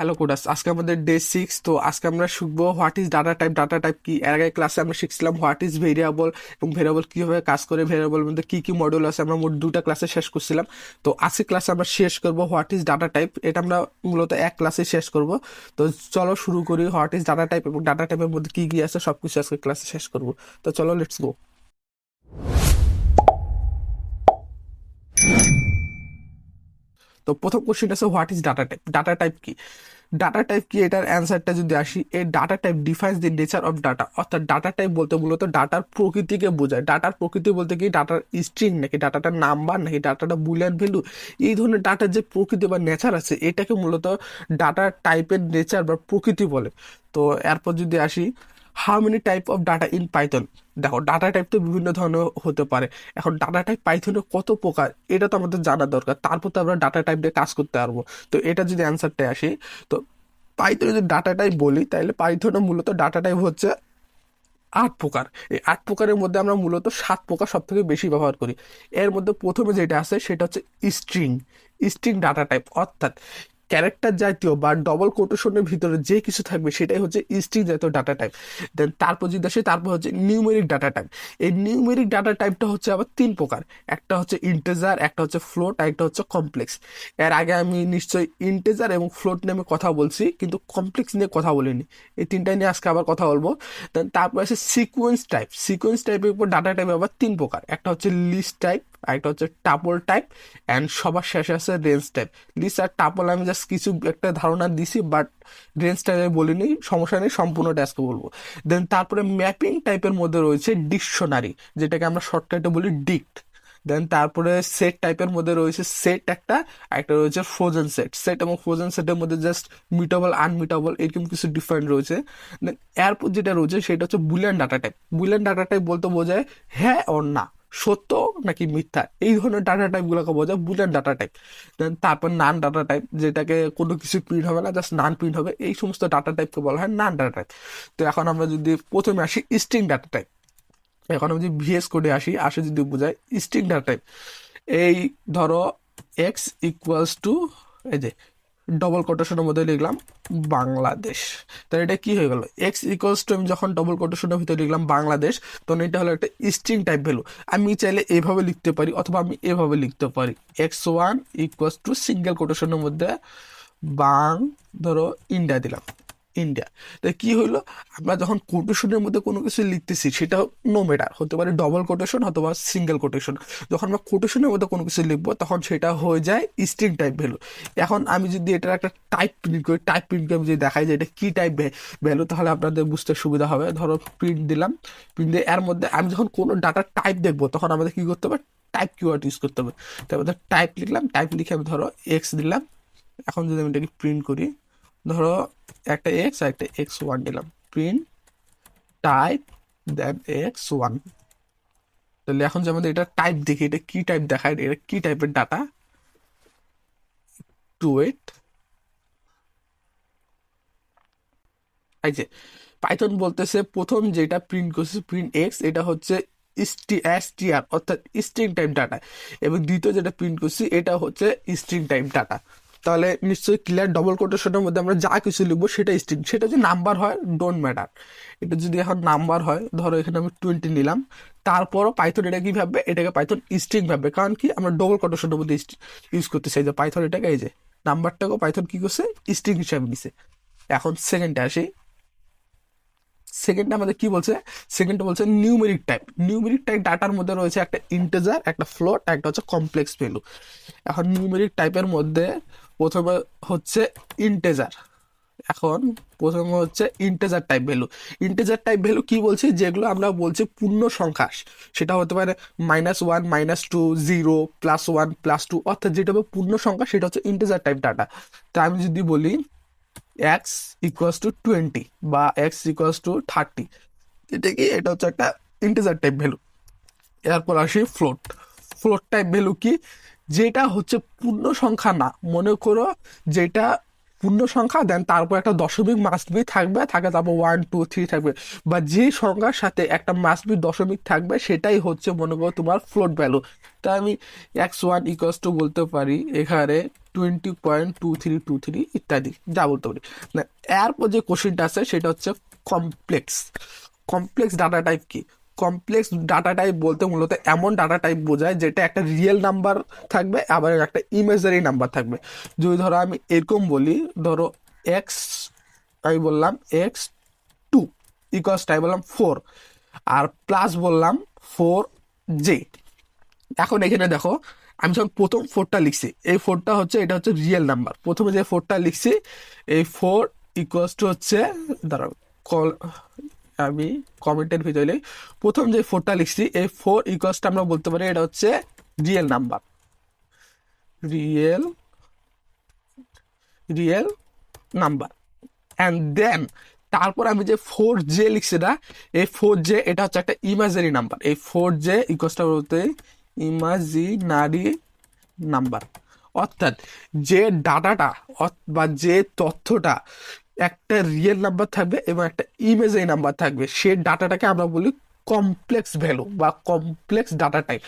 Hello কোডাস আজকে আমাদের day six তো আজকে আমরা শিখব what is data type data type কি? এর আগে ক্লাসে আমরা শিখছিলাম হোয়াট ইজ ভেরিয়েবল এবং ভেরিয়েবল কীভাবে কাজ করে ভেরিয়েবল মধ্যে কী কী মডিউল আছে, আমরা মোট দুটা ক্লাসে শেষ করছিলাম। তো আজকে ক্লাসে আমরা শেষ করব হোয়াট ইজ ডাটা টাইপ এটা আমরা মূলত এক ক্লাসে শেষ করব। তো চলো শুরু করি হোয়াট ইজ ডাটা টাইপ এবং ডাটা টাইপের মধ্যে কী কী আছে সব কিছু আজকে ক্লাসে শেষ করব। তো চলো লেটস গো তো প্রথম কোশ্চেন আছে what is data type data type কি? ডাটা টাইপ কি? এটার অ্যান্সারটা যদি আসি, এই data type defines the nature of data অর্থাৎ ডাটা টাইপ বলতে মূলত ডাটার প্রকৃতিকে বোঝায়। ডাটার প্রকৃতি বলতে কি? ডাটার স্ট্রিং নাকি? ডাটাটার নাম্বার নাকি? ডাটাটা বুলিয়ান ভ্যালু এই ধরনের ডাটার যে প্রকৃতি বা নেচার আছে, এটাকে মূলত ডাটা টাইপের নেচার বা প্রকৃতি বলে। তো এরপর যদি আসি how many type of data in Python দেখো ডাটা টাইপ তো বিভিন্ন ধরনের হতে পারে। এখন ডাটা টাইপ পাইথনে কত প্রকার, এটা তো আমাদের জানা দরকার। তারপর তো আমরা ডাটা টাইপ দিয়ে কাজ করতে পারব। তো এটা যদি অ্যান্সারটা আসি, তো পাইথনে যদি ডাটা টাইপ বলি, তাহলে পাইথনে মূলত ডাটা টাইপ হচ্ছে আট প্রকার। এই আট প্রকারের মধ্যে আমরা মূলত সাত প্রকার সব থেকে বেশি ব্যবহার করি। এর মধ্যে প্রথমে যেটা আছে, সেটা হচ্ছে স্ট্রিং স্ট্রিং ডাটা টাইপ অর্থাৎ ক্যারেক্টার জাতীয় বা ডবল কোটেশনের ভিতরে যে কিছু থাকবে, সেটাই হচ্ছে স্ট্রিং জাতীয় ডাটা টাইপ দেন তারপর যদি আসে, তারপর হচ্ছে নিউমেরিক ডাটা টাইপ এই নিউমেরিক ডাটা টাইপটা হচ্ছে আবার তিন প্রকার। একটা হচ্ছে ইন্টেজার একটা হচ্ছে ফ্লোট আর একটা হচ্ছে কমপ্লেক্স এর আগে আমি নিশ্চয়ই ইন্টেজার এবং ফ্লোট নিয়ে কথা বলছি, কিন্তু কমপ্লেক্স নিয়ে কথা বলিনি। এই তিনটা নিয়ে আজকে আবার কথা বলব। দেন তারপর আছে সিকোয়েন্স টাইপ সিকোয়েন্স টাইপের উপর ডাটা টাইপ আবার তিন প্রকার। একটা হচ্ছে লিস্ট টাইপ আরেকটা হচ্ছে টাপল টাইপ অ্যান্ড সবার শেষে আছে রেঞ্জ টাইপ লিস্ট আর টাপল আমি জাস্ট কিছু একটা ধারণা দিছি বাট রেঞ্জ টাইপে বলিনি, সমস্যা নেই সম্পূর্ণটা আজকে বলব। দেন তারপরে ম্যাপিং টাইপের মধ্যে রয়েছে ডিকশনারি যেটাকে আমরা শর্টকাটে বলি ডিক্ট দেন তারপরে সেট টাইপের মধ্যে রয়েছে সেট একটা একটা রয়েছে ফ্রোজেন সেট সেট এবং ফ্রোজেন সেটের মধ্যে জাস্ট মিটাবল আনমিটাবল এরকম কিছু ডিফারেন্ট রয়েছে। দেন এরপর যেটা রয়েছে, সেটা হচ্ছে boolean data type boolean data type বলতে বোঝায় হ্যাঁ ওর না। সত্য নাকি মিথ্যা? এই ধরনের ডাটা টাইপগুলোকে বোঝায় বুলিয়ান ডাটা টাইপ দেন তারপর নান ডাটা টাইপ যেটাকে কোনো কিছু প্রিন্ট হবে না জাস্ট নান প্রিন্ট হবে, এই সমস্ত ডাটা টাইপকে বলা হয় নান ডাটা টাইপ তো এখন আমরা যদি প্রথমে আসি স্ট্রিং ডাটা টাইপ এখন আমি যদি ভিএস কোডে আসি, আসে যদি বোঝায় স্ট্রিং ডাটা টাইপ এই ধরো এক্স ইকুয়ালস টু এই যে ডবল কোটেশনের মধ্যে লিখলাম বাংলাদেশ। তাহলে এটা কি হয়ে গেল? এক্স ইকোয়ালস টু আমি যখন ডবল কোটেশনের ভিতরে লিখলাম বাংলাদেশ তখন এটা হলো একটা স্ট্রিং টাইপ ভ্যালু আমি চাইলে এভাবে লিখতে পারি অথবা আমি এভাবে লিখতে পারি। X one equals to single কোটেশনের মধ্যে বাং, ধরো ইন্ডিয়া দিলাম। ইন্ডিয়া তাই কি হইল? আমরা যখন কোটেশনের মধ্যে কোনো কিছু লিখতেছি, সেটা নো ম্যাটার হতে পারে ডবল কোটেশন অথবা সিঙ্গেল কোটেশন যখন আমরা কোটেশনের মধ্যে কোনো কিছু লিখব, তখন সেটা হয়ে যায় স্ট্রিং টাইপ ভ্যালু এখন আমি যদি এটার একটা টাইপ প্রিন্ট করি টাইপ প্রিন্ট করে যদি দেখাই যে এটা কি টাইপ ভ্যালু তাহলে আপনাদের বুঝতে সুবিধা হবে। ধরো প্রিন্ট দিলাম প্রিন্ট দিয়ে এর মধ্যে আমি যখন কোনো ডাটা টাইপ দেখব, তখন আমাদের কি করতে হবে? টাইপ কিওয়ার্ড ইউজ করতে হবে। তারপর টাইপ লিখলাম টাইপ লিখে আমি ধরো এক্স দিলাম। এখন যদি আমি এটাকে প্রিন্ট করি ধরো একটা এক্স আর একটা এক্স ওয়ান দিলাম print type then X one তাহলে এখন যে আমাদের এটা টাইপ দেখি, এটা কি টাইপ দেখায়, এটা কি টাইপের ডাটা টু ওয়েট এই যে পাইথন বলতেছে প্রথম যেটা প্রিন্ট করছে প্রিন্ট এক্স এটা হচ্ছে এসটিআর অর্থাৎ স্ট্রিং টাইপ ডাটা এবং দ্বিতীয় যেটা প্রিন্ট করছি, এটা হচ্ছে স্ট্রিং টাইপ ডাটা তাহলে নিশ্চয়ই ক্লিয়ার ডবল কোটেশনের মধ্যে আমরা যা কিছু লিখব সেটা স্ট্রিং সেটা যদি নাম্বার হয় ডোন্ট ম্যাটার এটা যদি এখন নাম্বার হয়, ধরো এখানে আমি টোয়েন্টি নিলাম। তারপরও পাইথন এটা কি ভাববে? এটাকে পাইথন স্ট্রিং ভাববে। কারণ কি? আমরা ডবল কোটেশনের মধ্যে ইউজ করতে চাই যে পাইথন এটাকে, এই যে নাম্বারটাকেও পাইথন কি করছে? স্ট্রিং হিসাবে নিছে। এখন সেকেন্ডে আসি। সেকেন্ডটা আমাদের কি বলছে? সেকেন্ডটা বলছে নিউমেরিক টাইপ নিউমেরিক টাইপ ডাটার মধ্যে রয়েছে একটা ইন্টেজার একটা ফ্লোট একটা হচ্ছে কমপ্লেক্স ভ্যালু এখন নিউমেরিক টাইপের মধ্যে প্রথমে হচ্ছে ইন্টেজার এখন প্রথমে হচ্ছে integer type value integer type value কি বলছি? যেগুলো আমরা বলছি পূর্ণ সংখ্যা সেটা হতে পারে minus one minus two zero plus one plus two অর্থাৎ যেটা হবে পূর্ণ সংখ্যা, সেটা হচ্ছে ইন্টেজার টাইপ ডাটা তা আমি যদি বলি এক্স ইকুয়ালস টু টোয়েন্টি বা এক্স ইকুয়ালস টু থার্টি এটা কি? এটা হচ্ছে একটা ইন্টিজার টাইপ ভ্যালু এরপর আসি ফ্লোট ফ্লোট টাইপ ভ্যালু কি? যেটা হচ্ছে পূর্ণ সংখ্যা না। মনে করো যেটা পূর্ণ সংখ্যা দেন তারপর একটা দশমিক মাসবি থাকবে, থাকে তারপর ওয়ান টু থ্রি থাকবে। বা যে সংখ্যার সাথে একটা মাসবি দশমিক থাকবে, সেটাই হচ্ছে মনে করো তোমার ফ্লোট ভ্যালু তা আমি এক্স ওয়ান ইকুয়ালস টু বলতে পারি এখানে twenty point two three two three ইত্যাদি, যা বলতে পারি। না, এরপর যে কোশ্চেনটা আছে, সেটা হচ্ছে কমপ্লেক্স কমপ্লেক্স ডাটা টাইপ কি? কমপ্লেক্স ডাটা টাইপ বলতে মূলত এমন ডাটা টাইপ বোঝায় যেটা একটা রিয়েল নাম্বার থাকবে আবার একটা ইমেজারি নাম্বার থাকবে। যদি ধরো আমি এরকম বলি, ধরো এক্স আমি বললাম এক্স টু ইকস টাই বললাম ফোর আর প্লাস বললাম ফোর জে এখন এখানে দেখো, আমি যখন প্রথম ফোরটা লিখছি, এই ফোরটা হচ্ছে, এটা হচ্ছে রিয়েল নাম্বার প্রথমে যে ফোরটা লিখছি, এই ফোর ইকুয়াস টু হচ্ছে, দাঁড়াও কল আমি কমেন্টের ভিতরে প্রথম যে ফোরটা লিখছি, এই ফোর ইকুয়াসটা আমরা বলতে পারি এটা হচ্ছে real number real real number and then তারপর আমি যে ফোর জে লিখছি না, এই ফোর জে এটা হচ্ছে একটা ইমাজিনারি নাম্বার এই ফোর জে ইকোসটা বলতে ইমাজিনারি নাম্বার অর্থাৎ যে ডাটাটা বা যে তথ্যটা একটা রিয়েল নাম্বার থাকবে এবং একটা ইমেজারি নাম্বার থাকবে। সে ডাটাটাকে আমরা বলি কমপ্লেক্স ভ্যালু বা কমপ্লেক্স ডাটা টাইপ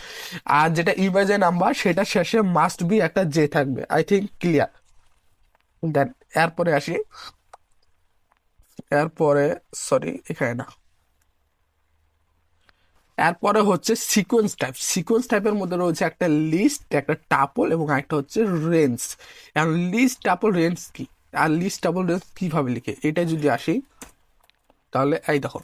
আর যেটা ইমেজারি নাম্বার সেটা শেষে মাস্ট বি একটা জে থাকবে। আই থিঙ্ক ক্লিয়ার দেন এরপরে আসি। এরপরে সরি এখানে না। এরপরে হচ্ছে সিকোয়েন্স টাইপ সিকোয়েন্স টাইপের মধ্যে রয়েছে একটা লিস্ট একটা টাপল এবং একটা হচ্ছে রেঞ্জ এখন লিস্ট টাপল রেঞ্জ কি? আর লিস্ট রেঞ্জ কীভাবে লিখে? এটা যদি আসি, তাহলে এই দেখো,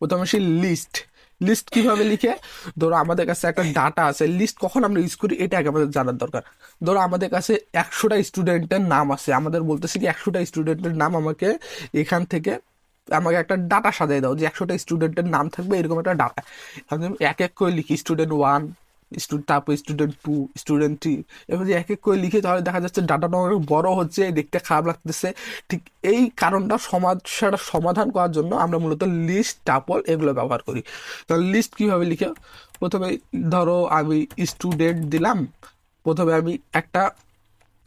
প্রথমে সেই লিস্ট লিস্ট কীভাবে লিখে? ধরো আমাদের কাছে একটা ডাটা আছে লিস্ট কখন আমরা ইউজ করি, এটা আগে আমাদের জানার দরকার। ধরো আমাদের কাছে একশোটা স্টুডেন্টের নাম আছে, আমাদের বলতেছি কি, একশোটা স্টুডেন্টের নাম আমাকে এখান থেকে আমাকে একটা ডাটা সাজাই দাও যে একশোটা স্টুডেন্টের নাম থাকবে এরকম একটা ডাটা এক এক করে লিখি স্টুডেন্ট ওয়ান তারপর স্টুডেন্ট টু স্টুডেন্ট থ্রি এবার এক এক করে লিখে তাহলে দেখা যাচ্ছে ডাটাটা অনেক বড় হচ্ছে, দেখতে খারাপ লাগতেছে। ঠিক এই কারণটা সমস্যাটা সমাধান করার জন্য আমরা মূলত লিস্ট টাপল এগুলো ব্যবহার করি। তো লিস্ট কীভাবে লিখে? প্রথমে ধরো আমি স্টুডেন্ট দিলাম, প্রথমে আমি একটা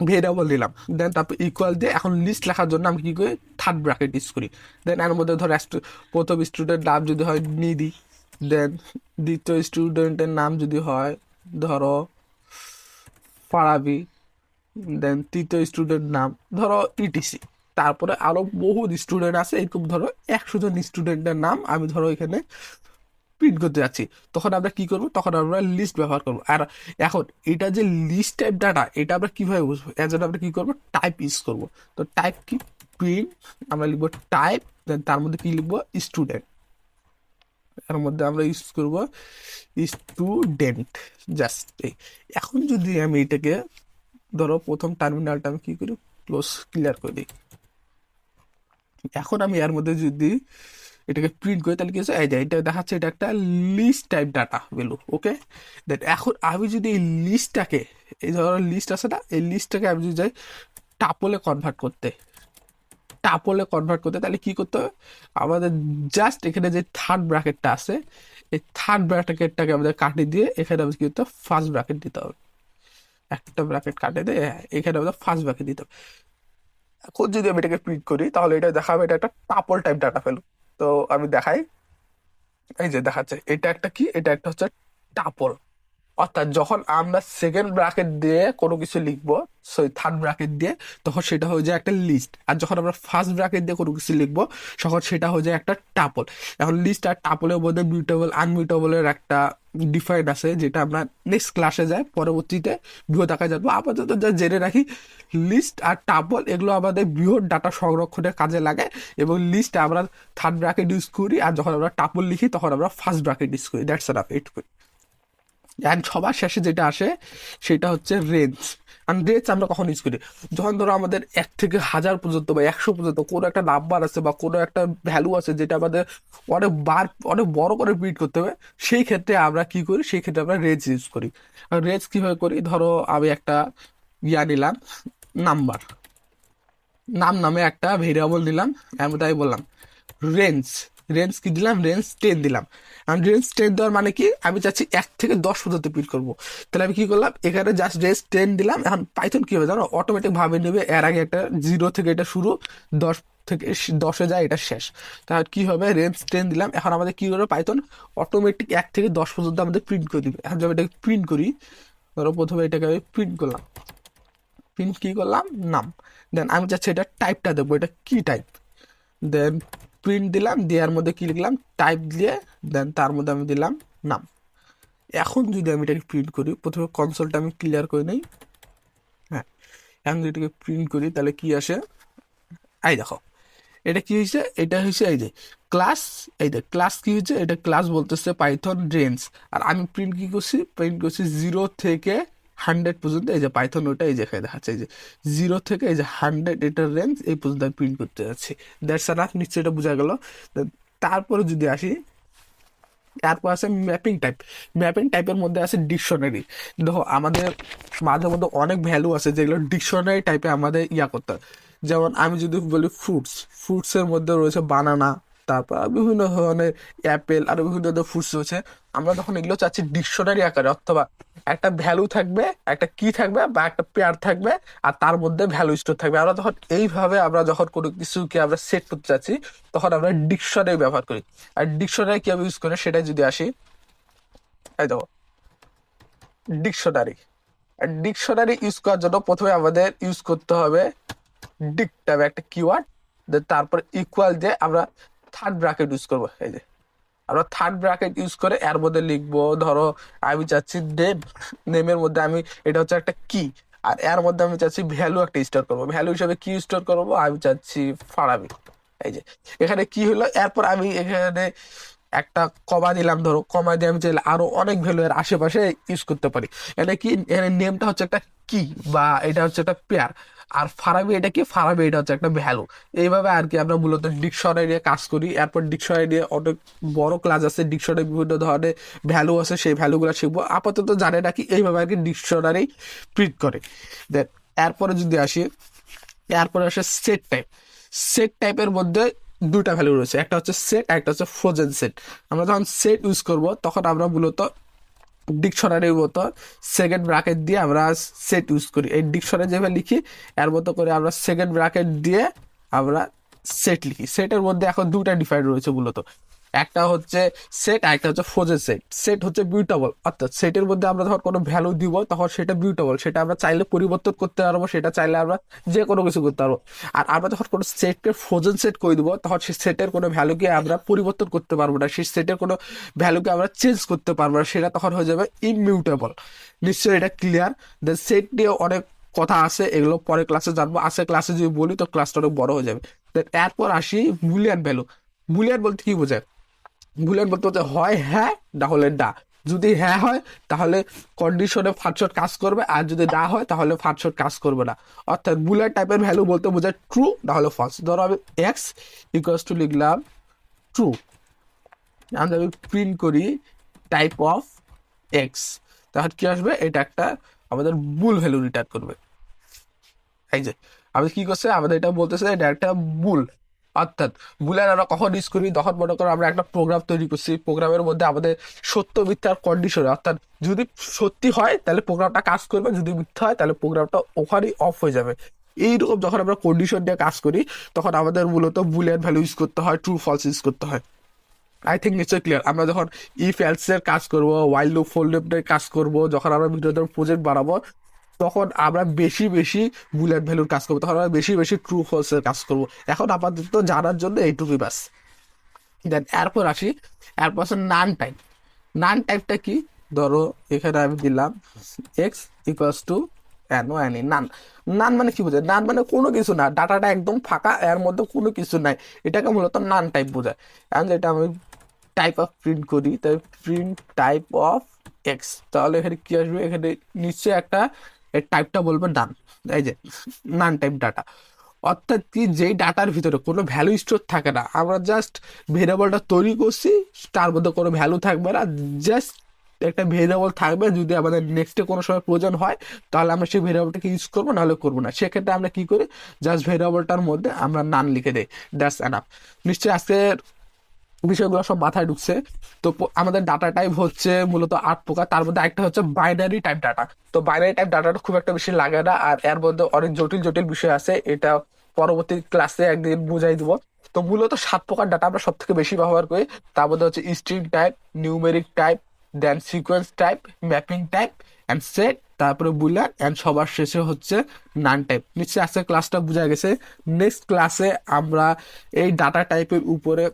ভেরিয়েবল দিলাম দেন তারপর ইকুয়াল দিয়ে এখন লিস্ট লেখার জন্য আমি কী করি? থার্ড ব্র্যাকেট ইউজ করি। দেন এর মধ্যে ধরো প্রথম স্টুডেন্ট নাম যদি হয় নিদি দেন দ্বিতীয় স্টুডেন্টের নাম যদি হয়, ধরো ফারাবি, দেন তৃতীয় স্টুডেন্ট নাম, ধরো ইটিসি তারপরে আরও বহু স্টুডেন্ট আছে, এরকম ধরো একশো জন স্টুডেন্টের নাম আমি ধরো এখানে প্রিন্ট করতে যাচ্ছি। তখন আমরা কি করব? তখন আমরা লিস্ট ব্যবহার করব। আর এখন এটা যে লিস্ট টাইপ ডাটা এটা আমরা কীভাবে বুঝব? এর জন্য আমরা কি করব? টাইপ ইউজ করব। তো টাইপ কি? প্রিন্ট আমরা লিখব টাইপ দেন তার মধ্যে কি লিখব? স্টুডেন্ট এর মধ্যে আমরা ইউজ করব স্টুডেন্ট জাস্ট এই এখন যদি আমি এটাকে ধরো প্রথম টার্মিনালটা আমি কি করি? ক্লোজ ক্লিয়ার করে দিই। এখন আমি এর মধ্যে যদি এটাকে প্রিন্ট করি, তাহলে কি হচ্ছে? এই এটা দেখাচ্ছে, এটা একটা list type data value okay then এখন আমি যদি এই লিস্টটাকে এই ধরো লিস্ট আছে না? এই লিস্টটাকে আমি যদি যাই টাপলে কনভার্ট করতে। টাপলে কনভার্ট করতে, তাহলে কি করতে হবে? আমাদের জাস্ট এখানে যে থার্ড ব্র্যাকেটটা আছে, এই থার্ড ব্র্যাকেটটাকে আমাদের কাটিয়ে দিয়ে এখানে আমাদের কি করতে হবে? ফার্স্ট ব্র্যাকেট দিতে হবে। একটা ব্র্যাকেট কাটে দিয়ে এখানে আমাদের ফার্স্ট ব্র্যাকেট দিতে হবে। এখন যদি আমি এটাকে প্রিন্ট করি, তাহলে এটা দেখাবে এটা একটা টাপল টাইপ ডাটা ফেলু তো আমি দেখাই। এই যে দেখাচ্ছে, এটা একটা কি? এটা একটা হচ্ছে টাপল অর্থাৎ যখন আমরা সেকেন্ড ব্র্যাকেট দিয়ে কোনো কিছু লিখব থার্ড ব্র্যাকেট দিয়ে, তখন সেটা হয়ে যায় একটা লিস্ট আর যখন আমরা ফার্স্ট ব্র্যাকেট দিয়ে কোনো কিছু লিখব, তখন সেটা হয়ে যায় একটা টাপল এখন লিস্ট আর টাপলের মধ্যে মিউটেবল আনমিউটেবলের একটা ডিফাইন আছে, যেটা আমরা নেক্সট ক্লাসে যাই, পরবর্তীতে বৃহৎ আকারে জানব। আপাতত যা জেনে রাখি লিস্ট আর টাপল এগুলো আমাদের বৃহৎ ডাটা সংরক্ষণের কাজে লাগে এবং লিস্ট আমরা থার্ড ব্র্যাকেট ইউজ করি, আর যখন আমরা টাপল লিখি, তখন আমরা ফার্স্ট ব্র্যাকেট ইউজ করি। দ্যাটস এনাফ এইটুকুই অ্যান্ড সবার শেষে যেটা আসে, সেটা হচ্ছে রেঞ্জ রেঞ্জ আমরা কখন ইউজ করি যখন ধরো আমাদের এক থেকে হাজার পর্যন্ত বা একশো পর্যন্ত কোনো একটা নাম্বার আছে বা কোনো একটা ভ্যালু আছে যেটা আমাদের অনেক বার, অনেক বড় করে প্রিন্ট করতে হবে, সেই ক্ষেত্রে আমরা কি করি? সেই ক্ষেত্রে আমরা রেঞ্জ ইউজ করি। রেঞ্জ কীভাবে করি? ধরো আমি একটা ইয়া নিলাম নাম্বার নাম নামে একটা ভেরিয়েবল দিলাম এর মধ্যে আমি বললাম রেঞ্জ রেঞ্জ কি দিলাম? রেঞ্জ টেন দিলাম। আর রেঞ্জ টেন দেওয়ার মানে কি? আমি চাচ্ছি এক থেকে দশ পর্যন্ত প্রিন্ট করব। তাহলে আমি কি করলাম? এখানে জাস্ট রেঞ্জ টেন দিলাম। এখন পাইথন কি হবে জানো? অটোমেটিক ভাবে নেবে। এর আগে একটা জিরো থেকে এটা শুরু, দশ থেকে দশে যায়, এটা শেষ। তাহলে কি হবে? রেঞ্জ টেন দিলাম। এখন আমাদের কি করবে পাইথন অটোমেটিক এক থেকে দশ পর্যন্ত আমাদের প্রিন্ট করে দিবে। এখন যদি এটাকে প্রিন্ট করি, ধরো প্রথমে এটাকে আমি প্রিন্ট করলাম। প্রিন্ট কি করলাম? নাম দেন আমি চাচ্ছি এটা টাইপটা দেবো। এটা কি টাইপ দেন প্রিন্ট দিলাম, দেওয়ার মধ্যে কি লিখলাম? টাইপ দিয়ে দেন তার মধ্যে আমি দিলাম নাম এখন যদি আমি এটাকে প্রিন্ট করি, প্রথমে কনসোলটা আমি ক্লিয়ার করে নিই। হ্যাঁ এখন যদি এটাকে প্রিন্ট করি, তাহলে কি আসে? এই দেখো, এটা কি হয়েছে? এটা হয়েছে এই যে ক্লাস এই যে ক্লাস কি হয়েছে? এটা ক্লাস বলতেছে পাইথন রেঞ্জ আর আমি প্রিন্ট কি করছি? প্রিন্ট করছি জিরো থেকে হান্ড্রেড পর্যন্ত এই যে পাইথন ওটা এই যে দেখাচ্ছে, এই যে জিরো থেকে এই যে হান্ড্রেড এটার রেঞ্জ এই পর্যন্ত আমি প্রিন্ট করতে যাচ্ছি। দ্যাটস আর নিশ্চয়ই এটা বোঝা গেল। তারপরে যদি আসি, তারপর আছে ম্যাপিং টাইপ ম্যাপিং টাইপের মধ্যে আছে ডিকশনারি দেখো, আমাদের মাঝে মধ্যে অনেক ভ্যালু আছে যেগুলো ডিকশনারি টাইপে আমাদের ইয়া করতে হয়। যেমন আমি যদি বলি ফ্রুটস ফ্রুটসের মধ্যে রয়েছে বানানা তারপর বিভিন্ন ধরনের অ্যাপেল আর বিভিন্ন ধরনের ফ্রুটস রয়েছে। আমরা যখন এগুলো চাচ্ছি ডিকশনারি আকারে, অথবা একটা ভ্যালু থাকবে, একটা কি থাকবে, বা একটা পেয়ার থাকবে, আর তার মধ্যে ভ্যালু স্টোর থাকবে। আমরা যখন এইভাবে আমরা যখন কোনো কিছুকে আমরা সেট করতে চাচ্ছি, তখন আমরা ডিকশনারি ব্যবহার করি। আর ডিকশনারি কীভাবে ইউজ করে সেটাই যদি আসি, এই দেখো ডিকশনারি ডিকশনারি ইউজ করার জন্য প্রথমে আমাদের ইউজ করতে হবে ডিক ট্যাবে একটা কিওয়ার্ড তারপর ইকুয়াল দিয়ে আমরা থার্ড ব্র্যাকেট ইউজ করব, এই যে। আমরা থার্ড ব্র্যাকেট ইউজ করে এর মধ্যে লিখব, ধরো আমি চাচ্ছি নেম নেমের মধ্যে আমি, এটা হচ্ছে একটা কি আর এর মধ্যে আমি চাচ্ছি ভ্যালু একটা স্টোর করব। ভ্যালু হিসাবে কি স্টোর করব, আমি চাচ্ছি ফারাবি, এই যে। এখানে কি হলো, এরপর আমি এখানে একটা কমা দিলাম, ধরো কমা দিয়ে আমি চাইলে আরও অনেক ভ্যালু এর আশেপাশে ইউজ করতে পারি। এটা কি? এখানে নেমটা হচ্ছে একটা কি বা এটা হচ্ছে একটা পেয়ার আর ফারাবি, এটা কি? ফারাবি, এটা হচ্ছে একটা ভ্যালু এইভাবে আর কি আমরা মূলত ডিকশনারি নিয়ে কাজ করি। এরপর ডিকশনারি নিয়ে অনেক বড় ক্লাস আছে। ডিকশনারি বিভিন্ন ধরনের ভ্যালু আছে, সেই ভ্যালুগুলো শিখব। আপাতত জানে না কি এইভাবে আর কি ডিকশনারি প্রিন্ট করে। দেন এরপরে যদি আসি, এরপরে আসে সেট টাইপ সেট টাইপের মধ্যে দুটা ভ্যালু রয়েছে। একটা হচ্ছে সেট একটা হচ্ছে ফ্রোজেন সেট আমরা যখন সেট ইউজ করব, তখন আমরা মূলত ডিকশনারির মতো সেকেন্ড ব্র্যাকেট দিয়ে আমরা সেট ইউজ করি। এই ডিকশনারি যেভাবে লিখি, এর মতো করে আমরা সেকেন্ড ব্র্যাকেট দিয়ে আমরা সেট লিখি। সেটের মধ্যে এখন দুটা ডিফাইন রয়েছে মূলত। একটা হচ্ছে সেট আর একটা হচ্ছে ফোজের সেট সেট হচ্ছে বিউটেবল অর্থাৎ সেটের মধ্যে আমরা যখন কোনো ভ্যালু দিব, তখন সেটা বিউটেবল সেটা আমরা চাইলে পরিবর্তন করতে পারব, সেটা চাইলে আমরা যে কোনো কিছু করতে পারব। আর আমরা যখন কোনো সেটকে ফ্রোজেন সেট করে দিব, তখন সেই সেটের কোনো ভ্যালুকে আমরা পরিবর্তন করতে পারব না। সেই সেটের কোনো ভ্যালুকে আমরা চেঞ্জ করতে পারব না। সেটা তখন হয়ে যাবে ইমিউটেবল নিশ্চয়ই এটা ক্লিয়ার দেন সেট নিয়ে অনেক কথা আছে, এগুলো পরে ক্লাসে জানব। আছে ক্লাসে যদি বলি, তো ক্লাসটা অনেক বড় হয়ে যাবে। এরপর আসি বুলিয়ান ভ্যালু বুলিয়ান বলতে কি বোঝায়? বুলিয়ান বলতে হচ্ছে হয় হ্যাঁ না হলে ডা যদি হ্যাঁ হয়, তাহলে কন্ডিশনে ফাটশট কাজ করবে, আর যদি না হয়, তাহলে ফাটশট কাজ করবে না। অর্থাৎ বুলেট টাইপের ভ্যালু বলতে বোঝায় ট্রু না হলে ফলস ধরো আমি এক্স ইকুয়ালস টু লিখলাম ট্রু আমরা আমি প্রিন্ট করি টাইপ অফ এক্স তাহলে কি আসবে? এটা একটা আমাদের বুল ভ্যালু রিটার্ন করবে। এই যে, আমাদের কি করছে? আমাদের এটা বলতেছে এটা একটা বুল অর্থাৎ বুলের আমরা কখন ইউজ করি তখন মনে করো আমরা একটা প্রোগ্রাম তৈরি করছি। প্রোগ্রামের মধ্যে আমাদের সত্য মিথ্যার কন্ডিশনে অর্থাৎ যদি সত্যি হয়, তাহলে প্রোগ্রামটা কাজ করবে। যদি মিথ্যা হয়, তাহলে প্রোগ্রামটা ওখানেই অফ হয়ে যাবে। এইরকম যখন আমরা কন্ডিশন দিয়ে কাজ করি, তখন আমাদের মূলত বুলিয়ান ভ্যালু ইউজ করতে হয় ট্রু ফলস ইউজ করতে হয়। আই থিঙ্ক নিশ্চয়ই ক্লিয়ার আমরা যখন ইফ এলসের কাজ করব ওয়াইল্ড লুপ ফোল লুপের কাজ করব, যখন আমরা ভিডিও প্রজেক্ট বানাবো তখন আমরা বেশি বেশি বুলেট ভ্যালুর কাজ করব। তখন আমরা বেশি বেশি ট্রু ফলসের কাজ করব। এখন আপাতত জানার জন্য এইটুকুই বাস দেন এরপর আসি, এরপর আছে নান টাইপ নান টাইপটা কি? ধরো, এখানে আমি দিলাম X equals to N N none none মানে কি বোঝায়? নান মানে কোনো কিছু না। ডাটাটা একদম ফাঁকা, এর মধ্যে কোনো কিছু নাই। এটাকে মূলত নান টাইপ বোঝায়। এখন যেটা আমি টাইপ অফ প্রিন্ট করি তাই প্রিন্ট টাইপ অফ এক্স তাহলে এখানে কি আসবে? এখানে নিশ্চয়ই একটা এর টাইপটা বলব ডান এই যে নান টাইপ ডাটা অর্থাৎ কি যেই ডাটার ভিতরে কোনো ভ্যালু স্টোর থাকে না, আমরা জাস্ট ভেরিয়েবলটা তৈরি করছি, তার মধ্যে কোনো ভ্যালু থাকবে না জাস্ট একটা ভেরিয়েবল থাকবে, যদি আমাদের নেক্সটে কোনো সময় প্রয়োজন হয়, তাহলে আমরা সেই ভেরিয়েবলটাকে ইউজ করব, নাহলে করব না। সেক্ষেত্রে আমরা কি করি? জাস্ট ভেরিয়েবলটার মধ্যে আমরা নান লিখে দিই দ্যাটস অ্যানাফ নিশ্চয়ই আজকের বিষয়গুলো সব মাথায় ঢুকছে। তো আমাদের ডাটা টাইপ হচ্ছে মূলত আট প্রকার। তার মধ্যে একটা হচ্ছে বাইনারি টাইপ ডাটা তো বাইনারি টাইপ ডাটাটা খুব একটা বেশি লাগে না, আর এর মধ্যে অনেক জটিল জটিল বিষয় আছে। এটা পরবর্তী ক্লাসে একদিন বুঝাই দিব। তো মূলত সাত প্রকার ডাটা আমরা সব থেকে বেশি ব্যবহার করি। তার মধ্যে হচ্ছে string type numeric type then sequence type mapping type and set তারপরে বুলার অ্যান্ড সবার শেষে হচ্ছে নান টাইপ নিশ্চয়ই আজকের ক্লাসটা বোঝা গেছে। নেক্সট ক্লাসে আমরা এই ডাটা টাইপের উপরে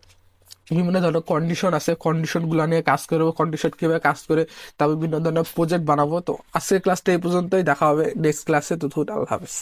বিভিন্ন ধরনের কন্ডিশন আছে কন্ডিশনগুলো নিয়ে কাজ করব কন্ডিশন কীভাবে কাজ করে তারপর বিভিন্ন ধরনের প্রজেক্ট বানাবো। তো আজকের ক্লাসটা এই পর্যন্তই, দেখা হবে নেক্সট ক্লাসে তো আল্লাহ হাফেজ।